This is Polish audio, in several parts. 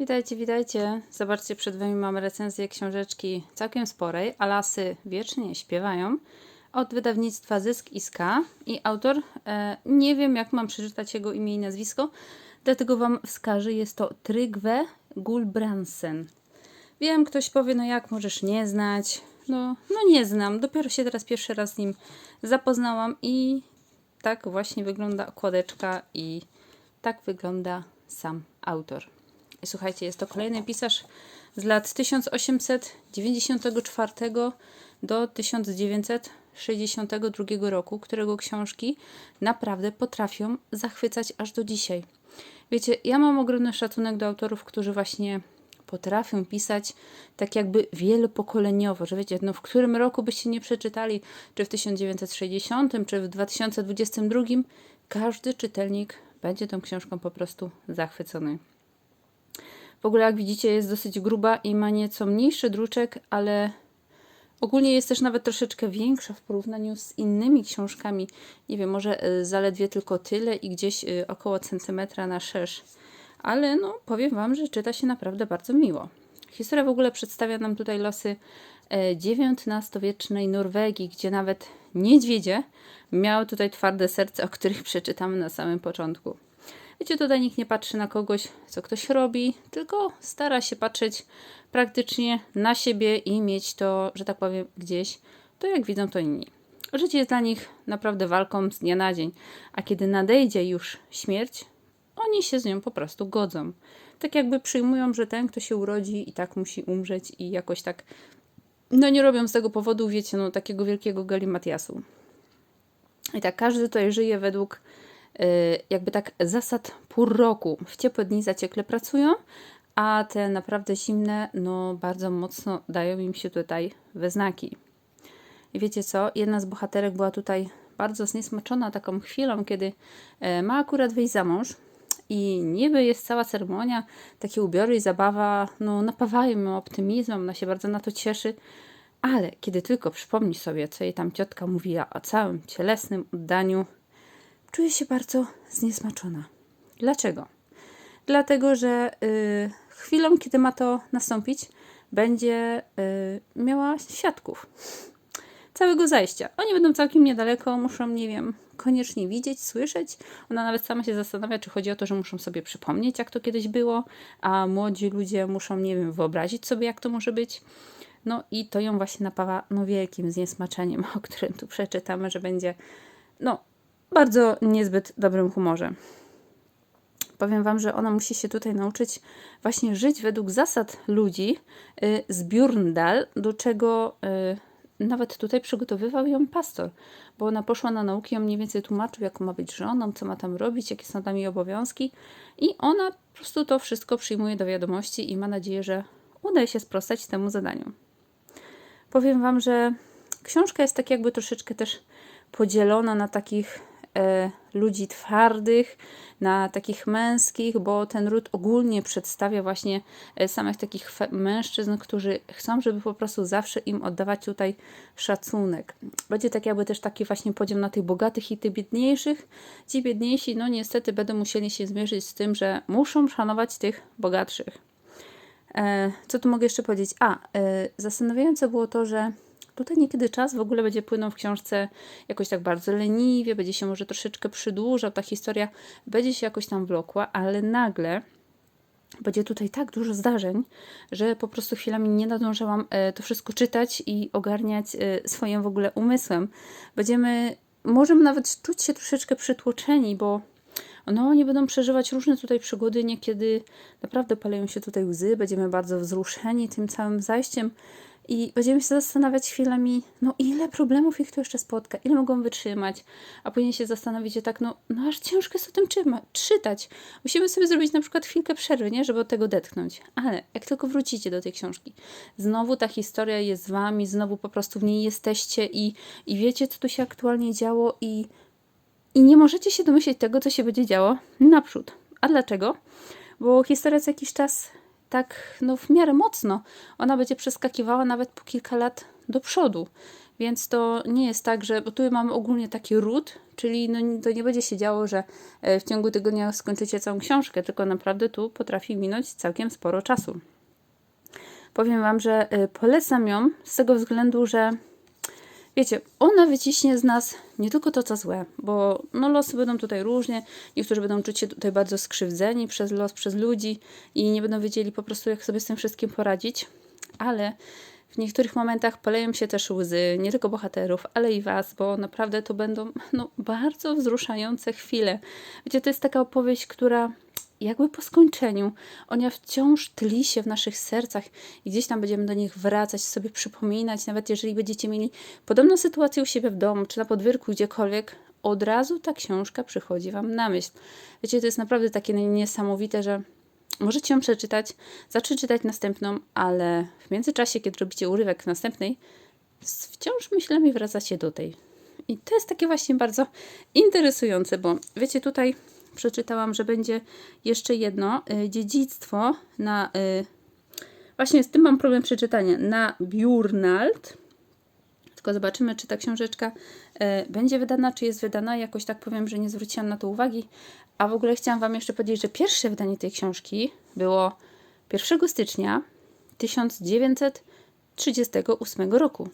Witajcie, witajcie. Zobaczcie, przed Wami mam recenzję książeczki całkiem sporej, Alasy wiecznie śpiewają, od wydawnictwa Zysk i Ska. I autor, e, nie wiem jak mam przeczytać jego imię i nazwisko, dlatego Wam wskażę, jest to Trygve Gulbrandsen. Wiem, ktoś powie, no jak możesz nie znać? No, no nie znam, dopiero się teraz pierwszy raz z nim zapoznałam i tak właśnie wygląda okładeczka i tak wygląda sam autor. Słuchajcie, jest to kolejny pisarz z lat 1894 do 1962 roku, którego książki naprawdę potrafią zachwycać aż do dzisiaj. Wiecie, ja mam ogromny szacunek do autorów, którzy właśnie potrafią pisać tak jakby wielopokoleniowo, że wiecie, no w którym roku byście nie przeczytali, czy w 1960, czy w 2022, każdy czytelnik będzie tą książką po prostu zachwycony. W ogóle, jak widzicie, jest dosyć gruba i ma nieco mniejszy druczek, ale ogólnie jest też nawet troszeczkę większa w porównaniu z innymi książkami. Nie wiem, może y, zaledwie tylko tyle i gdzieś y, około centymetra na szerz. Ale no, powiem Wam, że czyta się naprawdę bardzo miło. Historia w ogóle przedstawia nam tutaj losy XIX-wiecznej Norwegii, gdzie nawet niedźwiedzie miały tutaj twarde serce, o których przeczytamy na samym początku. Wiecie, tutaj nikt nie patrzy na kogoś, co ktoś robi, tylko stara się patrzeć praktycznie na siebie i mieć to, że tak powiem, gdzieś, to jak widzą to inni. Życie jest dla nich naprawdę walką z dnia na dzień, a kiedy nadejdzie już śmierć, oni się z nią po prostu godzą. Tak jakby przyjmują, że ten, kto się urodzi i tak musi umrzeć i jakoś tak, no nie robią z tego powodu, wiecie, no takiego wielkiego galimatiasu. I tak każdy tutaj żyje według jakby tak zasad pór roku. W ciepłe dni zaciekle pracują, a te naprawdę zimne, no bardzo mocno dają im się tutaj we znaki. I wiecie co? Jedna z bohaterek była tutaj bardzo zniesmaczona taką chwilą, kiedy e, ma akurat wyjść za mąż. I niby jest cała ceremonia, takie ubiory i zabawa, no napawają ją optymizmem, ona się bardzo na to cieszy. Ale kiedy tylko przypomni sobie, co jej tam ciotka mówiła o całym cielesnym oddaniu, czuje się bardzo zniesmaczona. Dlaczego? Dlatego, że y, chwilą, kiedy ma to nastąpić, będzie y, miała świadków całego zajścia. Oni będą całkiem niedaleko, muszą, nie wiem, koniecznie widzieć, słyszeć. Ona nawet sama się zastanawia, czy chodzi o to, że muszą sobie przypomnieć, jak to kiedyś było, a młodzi ludzie muszą, nie wiem, wyobrazić sobie, jak to może być. No i to ją właśnie napawa no, wielkim zniesmaczeniem, o którym tu przeczytamy, że będzie no, bardzo niezbyt dobrym humorze. Powiem Wam, że ona musi się tutaj nauczyć właśnie żyć według zasad ludzi y, z Bjurndal, do czego y, nawet tutaj przygotowywał ją pastor, bo ona poszła na nauki, on mniej więcej tłumaczył, jaką ma być żoną, co ma tam robić, jakie są tam jej obowiązki i ona po prostu to wszystko przyjmuje do wiadomości i ma nadzieję, że uda się sprostać temu zadaniu. Powiem Wam, że książka jest tak jakby troszeczkę też podzielona na takich e, ludzi twardych, na takich męskich, bo ten ród ogólnie przedstawia właśnie e, samych takich mężczyzn, którzy chcą, żeby po prostu zawsze im oddawać tutaj szacunek. Będzie tak jakby też taki właśnie podział na tych bogatych i tych biedniejszych. Ci biedniejsi, no niestety będą musieli się zmierzyć z tym, że muszą szanować tych bogatszych. E, co tu mogę jeszcze powiedzieć? A, zastanawiające było to, że tutaj niekiedy czas w ogóle będzie płynął w książce jakoś tak bardzo leniwie, będzie się może troszeczkę przedłużał, ta historia będzie się jakoś tam wlokła, ale nagle będzie tutaj tak dużo zdarzeń, że po prostu chwilami nie nadążałam e, to wszystko czytać i ogarniać e, swoim w ogóle umysłem. Będziemy, możemy nawet czuć się troszeczkę przytłoczeni, bo no, oni będą przeżywać różne tutaj przygody, niekiedy naprawdę paleją się tutaj łzy, będziemy bardzo wzruszeni tym całym zajściem i będziemy się zastanawiać chwilami, no ile problemów ich tu jeszcze spotka, ile mogą wytrzymać, a później się zastanowić, że tak, no, no aż ciężko jest o tym czytać. Musimy sobie zrobić na przykład chwilkę przerwy, nie, żeby od tego detchnąć. Ale jak tylko wrócicie do tej książki, znowu ta historia jest z wami, znowu po prostu w niej jesteście i, i wiecie, co tu się aktualnie działo i i nie możecie się domyśleć tego, co się będzie działo naprzód. A dlaczego? Bo historia co jakiś czas tak no, w miarę mocno, ona będzie przeskakiwała nawet po kilka lat do przodu. Więc to nie jest tak, że. Bo tu mamy ogólnie taki ród, czyli no, to nie będzie się działo, że e, w ciągu tygodnia skończycie całą książkę, tylko naprawdę tu potrafi minąć całkiem sporo czasu. Powiem Wam, że e, polecam ją z tego względu, że wiecie, ona wyciśnie z nas nie tylko to, co złe, bo no, losy będą tutaj różnie. Niektórzy będą czuć się tutaj bardzo skrzywdzeni przez los, przez ludzi i nie będą wiedzieli po prostu, jak sobie z tym wszystkim poradzić, ale w niektórych momentach poleją się też łzy, nie tylko bohaterów, ale i was, bo naprawdę to będą no, bardzo wzruszające chwile. Wiecie, to jest taka opowieść, która jakby po skończeniu ona wciąż tli się w naszych sercach i gdzieś tam będziemy do nich wracać, sobie przypominać, nawet jeżeli będziecie mieli podobną sytuację u siebie w domu, czy na podwórku, gdziekolwiek, od razu ta książka przychodzi Wam na myśl. Wiecie, to jest naprawdę takie niesamowite, że możecie ją przeczytać, zacząć czytać następną, ale w międzyczasie, kiedy robicie urywek w następnej, wciąż myślami wracacie do tej. I to jest takie właśnie bardzo interesujące, bo wiecie, tutaj przeczytałam, że będzie jeszcze jedno y, dziedzictwo na. Y, właśnie z tym mam problem przeczytania. Na Bjurnald. Tylko zobaczymy, czy ta książeczka y, będzie wydana, czy jest wydana. Jakoś tak powiem, że nie zwróciłam na to uwagi. A w ogóle chciałam Wam jeszcze powiedzieć, że pierwsze wydanie tej książki było 1 stycznia 1938 roku.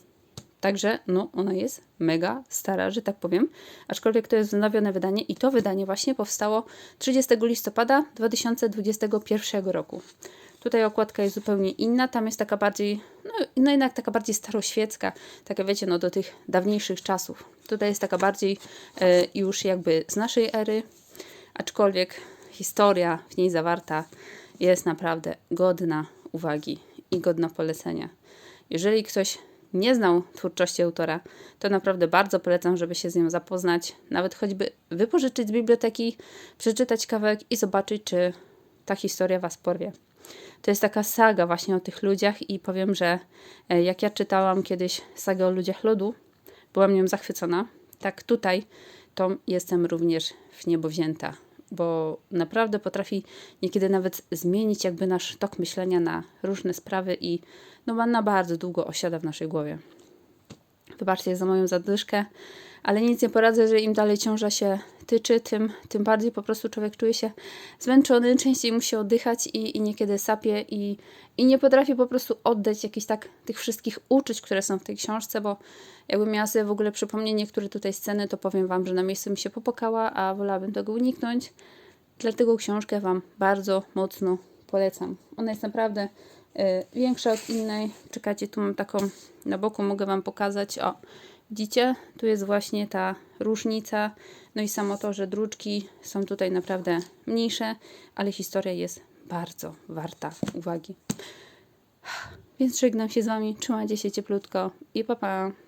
Także no, ona jest mega stara, że tak powiem, aczkolwiek to jest wznowione wydanie i to wydanie właśnie powstało 30 listopada 2021 roku. Tutaj okładka jest zupełnie inna, tam jest taka bardziej, no, no jednak taka bardziej staroświecka, taka wiecie, no do tych dawniejszych czasów. Tutaj jest taka bardziej e, już jakby z naszej ery, aczkolwiek historia w niej zawarta jest naprawdę godna uwagi i godna polecenia. Jeżeli ktoś nie znał twórczości autora, to naprawdę bardzo polecam, żeby się z nią zapoznać, nawet choćby wypożyczyć z biblioteki, przeczytać kawałek i zobaczyć, czy ta historia Was porwie. To jest taka saga właśnie o tych ludziach i powiem, że e, jak ja czytałam kiedyś sagę o ludziach lodu, byłam nią zachwycona. Tak tutaj to jestem również w niebo wzięta, bo naprawdę potrafi niekiedy nawet zmienić jakby nasz tok myślenia na różne sprawy i no na bardzo długo osiada w naszej głowie. Wybaczcie za moją zadyszkę, ale nic nie poradzę, że im dalej ciąża się tyczy, tym, tym bardziej po prostu człowiek czuje się zmęczony, częściej musi oddychać i, i niekiedy sapie i, i nie potrafi po prostu oddać jakichś tak tych wszystkich uczuć, które są w tej książce, bo jakbym miała sobie w ogóle przypomnieć niektóre tutaj sceny, to powiem Wam, że na miejscu mi się popokała, a wolałabym tego uniknąć. Dlatego książkę Wam bardzo mocno polecam. Ona jest naprawdę Y, większa od innej. Czekajcie, tu mam taką na boku, mogę Wam pokazać. O, widzicie? Tu jest właśnie ta różnica. No i samo to, że druczki są tutaj naprawdę mniejsze, ale historia jest bardzo warta uwagi. Więc żegnam się z Wami, trzymajcie się cieplutko i pa pa!